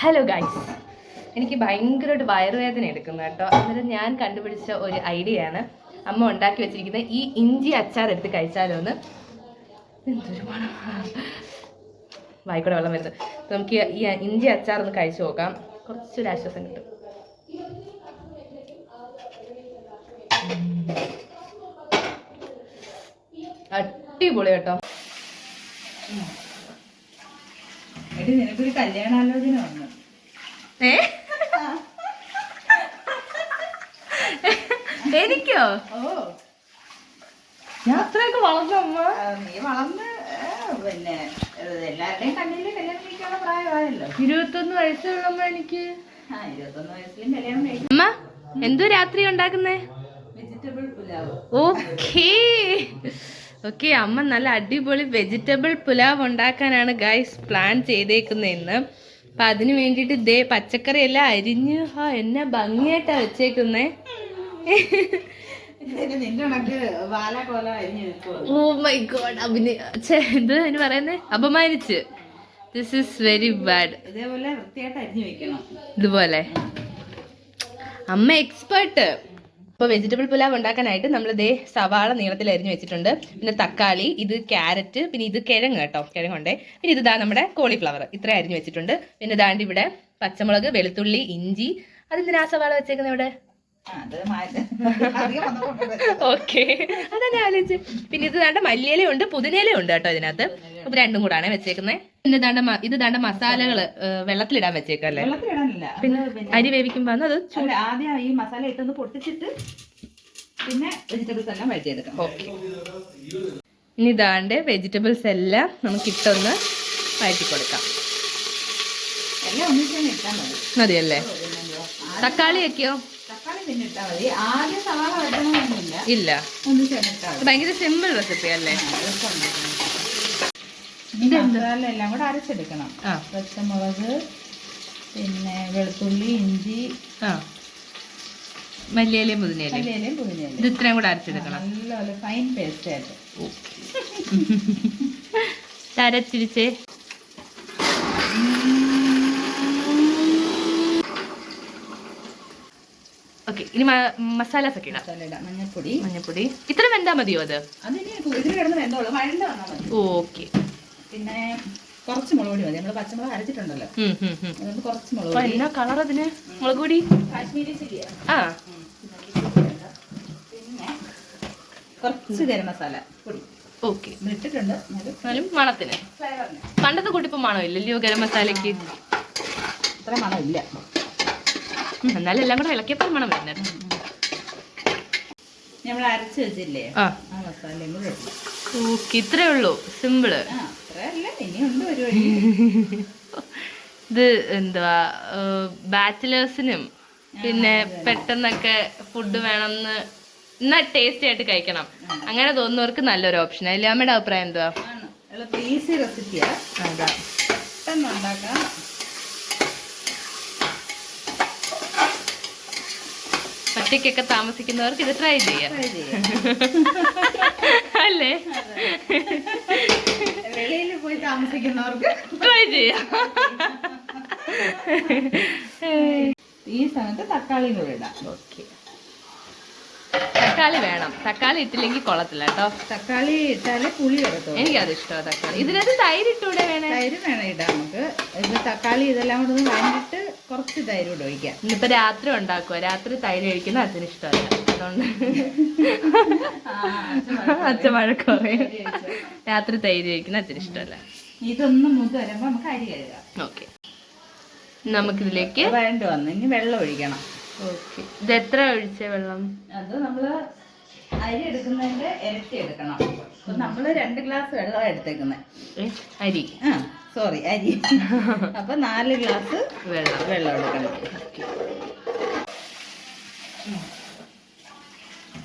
Hello guys എനിക്ക് ഭയങ്കരമായിട്ട് വയറുവേദന എടുക്കുന്നു കേട്ടോ. അന്നേരം ഞാൻ കണ്ടുപിടിച്ച ഒരു ഐഡിയ ആണ് അമ്മ ഉണ്ടാക്കി വെച്ചിരിക്കുന്നത് ഈ ഇഞ്ചി അച്ചാർ എടുത്ത് കഴിച്ചാലോ എന്ന്. എന്തൊരു മണം. വായിക്കൂടെ വെള്ളം വരുന്നത് നമുക്ക് ഈ ഇഞ്ചി അച്ചാർ ഒന്ന് കഴിച്ചു നോക്കാം. കുറച്ചൊരു ആശ്വാസം കിട്ടും. അടിപൊളി കേട്ടോ. എടി നിനക്കൊരു കല്യാണാലോചന വന്നു. ഏ? എനിക്കോ? ഓ. ഞാൻ അത്രയൊക്കെ വളർന്നു അമ്മ? നീ വളർന്ന് പിന്നെ എല്ലാവരുടെയും കണ്ണിൽ കല്യാണം കഴിക്കാനുള്ള പ്രായമായല്ലോ. ഇരുപത്തൊന്ന് വയസ്സുള്ളമ്മ എനിക്ക്. ആ ഇരുപത്തൊന്ന് വയസ്സിലും കല്യാണം കഴിക്കും. അമ്മ എന്തോ രാത്രി ഉണ്ടാക്കുന്നേ? വെജിറ്റബിൾ പുലാവ്. ഓക്കേ. ഓക്കെ അമ്മ നല്ല അടിപൊളി വെജിറ്റബിൾ പുലാവ് ഉണ്ടാക്കാനാണ് ഗൈസ് പ്ലാൻ ചെയ്തേക്കുന്നത് ഇന്ന്. അപ്പം അതിന് വേണ്ടിയിട്ട് ദേ പച്ചക്കറി എല്ലാം അരിഞ്ഞ് ആ എന്നെ ഭംഗിയായിട്ടാണ് വെച്ചേക്കുന്നേ. ഓ മൈ ഗോഡ് അഭിനയ എന്ത് അതിന് പറയുന്നേ? അപമാനിച്ച്. ദിസ് ഇസ് വെരി ബാഡ് ഇതേപോലെ ഇതുപോലെ. അമ്മ എക്സ്പേർട്ട് ഇപ്പോൾ വെജിറ്റബിൾ പുലാവ് ഉണ്ടാക്കാനായിട്ട് നമ്മൾ ദേ സവാള നീളത്തിൽ അരിഞ്ഞു വെച്ചിട്ടുണ്ട്. പിന്നെ തക്കാളി ഇത് ക്യാരറ്റ് പിന്നെ ഇത് കിഴങ്ങ് കേട്ടോ കിഴങ്ങുണ്ടേ. പിന്നെ ഇത് ദാ നമ്മുടെ കോളിഫ്ലവർ ഇത്ര അരിഞ്ഞു വെച്ചിട്ടുണ്ട്. പിന്നെ ദാണ്ട് ഇവിടെ പച്ചമുളക് വെളുത്തുള്ളി ഇഞ്ചി. അതെന്തിനാ സവാള വെച്ചേക്കുന്നത് ഇവിടെ? ഓക്കെ. അതാ ഞാൻ ആലോചിച്ച്. പിന്നെ ഇത് ദാണ്ട മല്ലിയില ഉണ്ട് പുതിനയില ഉണ്ട് കേട്ടോ ഇതിനകത്ത്. അപ്പൊ രണ്ടും കൂടാണ് വെച്ചേക്കുന്നത് പിന്നെ ദാണ്ട ഇത് ദാണ്ട മസാലകൾ വെള്ളത്തിലിടാൻ വെച്ചേക്കല്ലേ പിന്നെ അരി വേവിക്കുമ്പോ അത് ആദ്യം ഈ മസാല ഇട്ടൊന്ന് പൊട്ടിച്ചിട്ട് പിന്നെ വെജിറ്റബിൾസ് എല്ലാം വഴറ്റിയെടുക്കാം ഓക്കെ. ഇനി ഇതാണ്ട് വെജിറ്റബിൾസ് എല്ലാം നമുക്ക് ഇട്ടൊന്ന് വഴറ്റി കൊടുക്കാം. എല്ലാം ഒന്നിച്ച് തന്നെ ഇട്ടാൽ മതി. മതിയല്ലേ? തക്കാളിയൊക്കെയോ ഇല്ല. ഭയങ്കര സിമ്പിൾ റെസിപ്പി അല്ലേ? മസാല എല്ലാം കൂടെ അരച്ചെടുക്കണം. പച്ചമുളക് പിന്നെ വെളുത്തുള്ളി ഇഞ്ചി ആ. മല്ലിയിലയും പുതിനയിലയും. മല്ലിയിലയും പുതിനയിലയും. ഇത് ഇത്രയും കൂടെ അരച്ചെടുക്കണം. നല്ലപോലെ ഫൈൻ പേസ്റ്റ് ആയിട്ട്. അരച്ചിരിച്ചേ ഓക്കെ ഇനി മസാലാസ് ഒക്കെ ഇടാം. മഞ്ഞൾപ്പൊടി. മഞ്ഞപ്പൊടി ഇത്ര വെന്താ മതിയോ അത്? ഓക്കെ. പിന്നെ കുറച്ച് മുളക് പൊടി മതി. നമ്മൾ പച്ചമുളക് അരച്ചിട്ടുണ്ടല്ലോ. അതുകൊണ്ട് കുറച്ച് മുളക് പൊടി എന്നാ കളർ അതിന്? മുളക് പൊടി? കാശ്മീരി ചില്ലിയാ ആ. പിന്നെ കുറച്ച് ഗരം മസാല പൊടി. ഓക്കെ. ഇട്ടിട്ടുണ്ട്. എന്നാലും മണത്തിന്. പണ്ടത്തെ കൂട്ടിപ്പോ മണമില്ലല്ലോ ഗരം മസാലയ്ക്ക്. ഇത്ര മണമില്ല. എന്നാലും എല്ലാം കൂടെ ഇളക്കിയപ്പോൾ മണം വരുന്നുണ്ട്. നമ്മൾ അരച്ച് വെച്ചില്ലേ? ആ. മസാല മസാലയും കൂടെ ഇട്ടു. ഓക്കെ ഇത്രേ ഉള്ളൂ. സിമ്പിൾ. ഇത് എന്തുവാ? ബാച്ചിലേഴ്സിനും പിന്നെ പെട്ടെന്നൊക്കെ ഫുഡ് വേണമെന്ന് എന്നാ ടേസ്റ്റി ആയിട്ട് കഴിക്കണം. അങ്ങനെ തോന്നുന്നവർക്ക് നല്ലൊരു ഓപ്ഷൻ അല്ലേ അമ്മയുടെ അഭിപ്രായം എന്തുവാ? ഈസി റെസിപ്പിയാ. അതാ. പെട്ടെന്ന് ഉണ്ടാക്കാം. ഒറ്റയ്ക്കൊക്കെ താമസിക്കുന്നവർക്ക് ഇത് ട്രൈ ചെയ്യാം. അല്ലേ? പോയി താമസിക്കുന്നവർക്ക് ട്രൈ ചെയ്യാം. ഈ സമയത്ത് തക്കാളി കൂടെ ഇടാം. ഓക്കെ തക്കാളി വേണം. തക്കാളി ഇട്ടില്ലെങ്കിൽ കൊള്ളത്തില്ല കേട്ടോ. തക്കാളി ഇട്ടാലേ പുളി വരത്തോ എനിക്കത് ഇഷ്ടമാണ് തക്കാളി. ഇതിനകത്ത് തൈര് ഇട്ടൂടെ വേണേ? തൈര് വേണം ഇടാം നമുക്ക്. ഇത് തക്കാളി ഇതെല്ലാം കൂടെ ഒന്ന് വാങ്ങിയിട്ട് കുറച്ച് തൈര് കൂടെ ഒഴിക്കാം. ഇന്നിപ്പോ രാത്രി ഉണ്ടാക്കുക രാത്രി തൈര് കഴിക്കുന്ന അച്ഛന് ഇഷ്ടമല്ല. അതുകൊണ്ട് അച്ഛൻ പറയും. രാത്രി തൈര് കഴിക്കുന്ന അച്ഛന് ഇഷ്ടമല്ല. ഇതൊന്ന് മൂത്ത് വരുമ്പോൾ നമുക്ക് അരി കഴുകാം. ഓക്കെ. നമുക്കിതിലേക്ക് വേണ്ട വന്നു ഇനി വെള്ളം ഒഴിക്കണം. ഓക്കെ. ഇത് എത്ര ഒഴിച്ച വെള്ളം? അത് നമ്മൾ അരി എടുക്കുന്നതിന്റെ ഇരട്ടി എടുക്കണം. നമ്മൾ നമ്മൾ രണ്ട് ഗ്ലാസ് വെള്ളമാണ് എടുത്തേക്കുന്നത് അരി. ആ സോറി അരി. അപ്പൊ നാല് ഗ്ലാസ് വെള്ളം. വെള്ളം എടുക്കണം.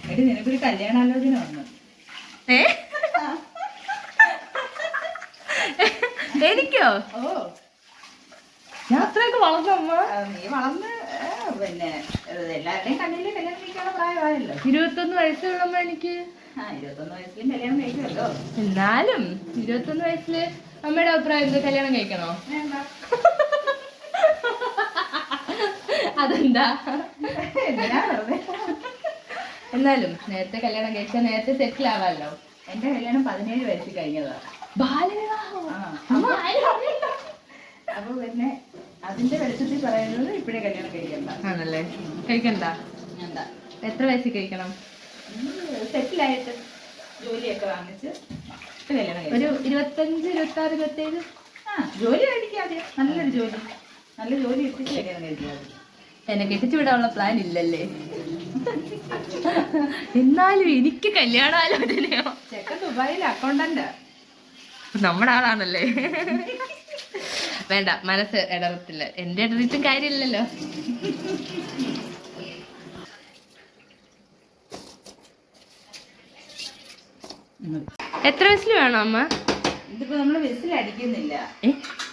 എടി നിനക്കൊരു കല്യാണാലോചന വന്നു. ഏ? എനിക്കോ? ഞാൻ അത്രയൊക്കെ വളർന്നു അമ്മ. നീ വളർന്ന് പിന്നെ എല്ലാവരുടെയും കണ്ണിൽ കല്യാണം കഴിക്കാനുള്ള പ്രായമായല്ലോ. ഇരുപത്തൊന്ന് വയസ്സുള്ളമ്മ എനിക്ക്. എന്നാലും ഇരുപത്തൊന്ന് വയസ്സിൽ അമ്മയുടെ അഭിപ്രായം എന്താ? കല്യാണം കഴിക്കണോ? അതെന്താ? എന്നാലും നേരത്തെ കല്യാണം കഴിച്ചാൽ നേരത്തെ സെറ്റിൽ ആവാമല്ലോ എന്റെ കല്യാണം പതിനേഴ് വയസ്സിൽ കഴിഞ്ഞതാ. അപ്പൊ പിന്നെ അതിന്റെ വെളിച്ചത്തിൽ പറയുന്നത് ഇപ്പഴേ കല്യാണം കഴിക്കണ്ട. ആണല്ലേ? കഴിക്കണ്ട? എന്താ എത്ര വയസ്സിൽ കഴിക്കണം? സെറ്റിലായിട്ട് ജോലിയൊക്കെ വാങ്ങിച്ച് കല്യാണം ഒരു ഇരുപത്തഞ്ച് ഇരുപത്തി ആറ് ഇരുപത്തേഴ്? ആ ജോലി മേടിക്കാതെ നല്ലൊരു ജോലി. നല്ല ജോലി എത്തിച്ച് കല്യാണം കഴിക്കാതെ എന്നെ കെട്ടിച്ചു വിടാനുള്ള പ്ലാൻ ഇല്ലല്ലേ? എന്നാലും എനിക്ക് കല്യാണം കല്യാണാലോചനയോ? ചെക്കൻ ദുബായിൽ അക്കൗണ്ടന്റ് നമ്മുടെ ആളാണല്ലേ വേണ്ട മനസ്സ് ഇടറത്തില്ല. എന്റെ ഇടറിട്ടും കാര്യമില്ലല്ലോ. എത്ര വയസ്സിൽ വേണം അമ്മ? ഇതിപ്പോ നമ്മൾ വിസിൽ അടിക്കുന്നില്ല.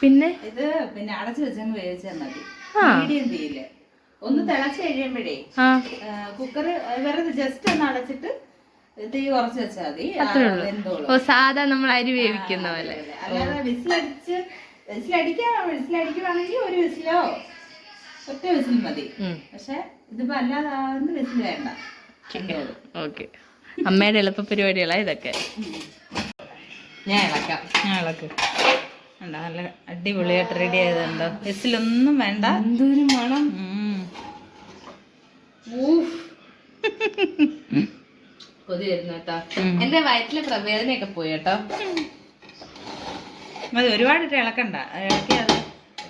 പിന്നെ? ഇത് പിന്നെ അടച്ചു വെച്ചങ്ങ് വേവിച്ചാൽ മതി. മീഡിയം തീയിൽ. ഒന്ന് തിളച്ച് കഴിയുമ്പോഴേ കുക്കർ വെറുതെ ജസ്റ്റ് ഒന്ന് അടച്ചിട്ട് തീ കുറച്ച് വെച്ചാൽ മതി. അത്രേ ഉള്ളൂ. വെന്തോളും. ഓ സാധാ നമ്മൾ അരി വേവിക്കുന്ന പോലെ. അല്ലാതെ വിസിലടിച്ച് വിസിലടിക്കാൻ വിസിലടിക്കുവാണെങ്കിൽ ഒരു വിസിലോ ഒറ്റ വിസിൽ മതി. ഉം. പക്ഷെ ഇതിപ്പോ അല്ലാതെ വിസിൽ വേണ്ട. ഓക്കെ. അമ്മയുടെ എളുപ്പ പരിപാടികളാ ഇതൊക്കെ. ഞാൻ ഇളക്കാം. ഞാൻ ഇളക്ക്. ഉണ്ടോ നല്ല അടിപൊളിയായിട്ട് റെഡി ആയതുണ്ടോ? വിസിലൊന്നും വേണ്ട. എന്തൊരു മണം. ഉം. കൊതി വരുന്നു കേട്ടോ എന്റെ വയറ്റിലെ പ്രവേദനയൊക്കെ പോയി കേട്ടോ. മതി ഒരുപാട് ഇളക്കണ്ട. ഇളക്കി അത്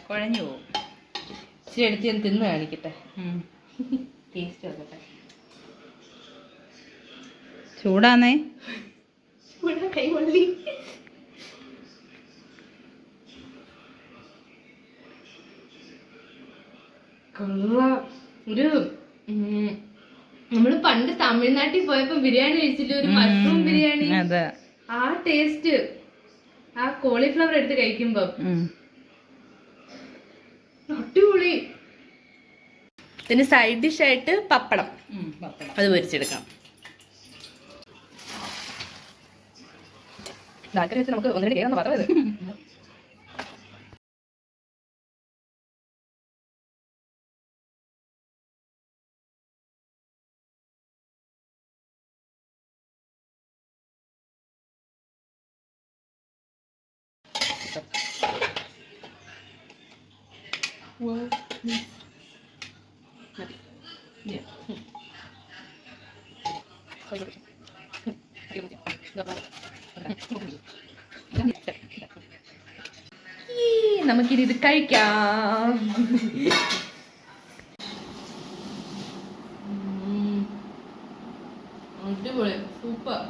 കുഴഞ്ഞു പോകും ഇച്ചിരി എടുത്ത് ഞാൻ തിന്ന് കാണിക്കട്ടെ. ടേസ്റ്റ് നോക്കട്ടെ. ചൂടാന്നേ. കൊള്ളാം. ഒരു ഉം, നമ്മൾ പണ്ട് തമിഴ്നാട്ടിൽ പോയപ്പോ ബിരിയാണി കഴിച്ചില്ല? ഒരു മഷ്റൂം ബിരിയാണി. അതെ. ആ ടേസ്റ്റ് ആ കോളിഫ്ലവർ എടുത്ത് കഴിക്കുമ്പോ. അടിപൊളി. പിന്നെ സൈഡ് ഡിഷ് ആയിട്ട് പപ്പടം. പപ്പടം. അത് പൊരിച്ചെടുക്കാം. താല്പര്യം വെച്ച് നമുക്ക് ഒന്നിനെ കേൾക്കാൻ പറഞ്ഞത് ഈ, നമുക്കിനി ഇത് കഴിക്കാം. അടിപൊളി. സൂപ്പർ.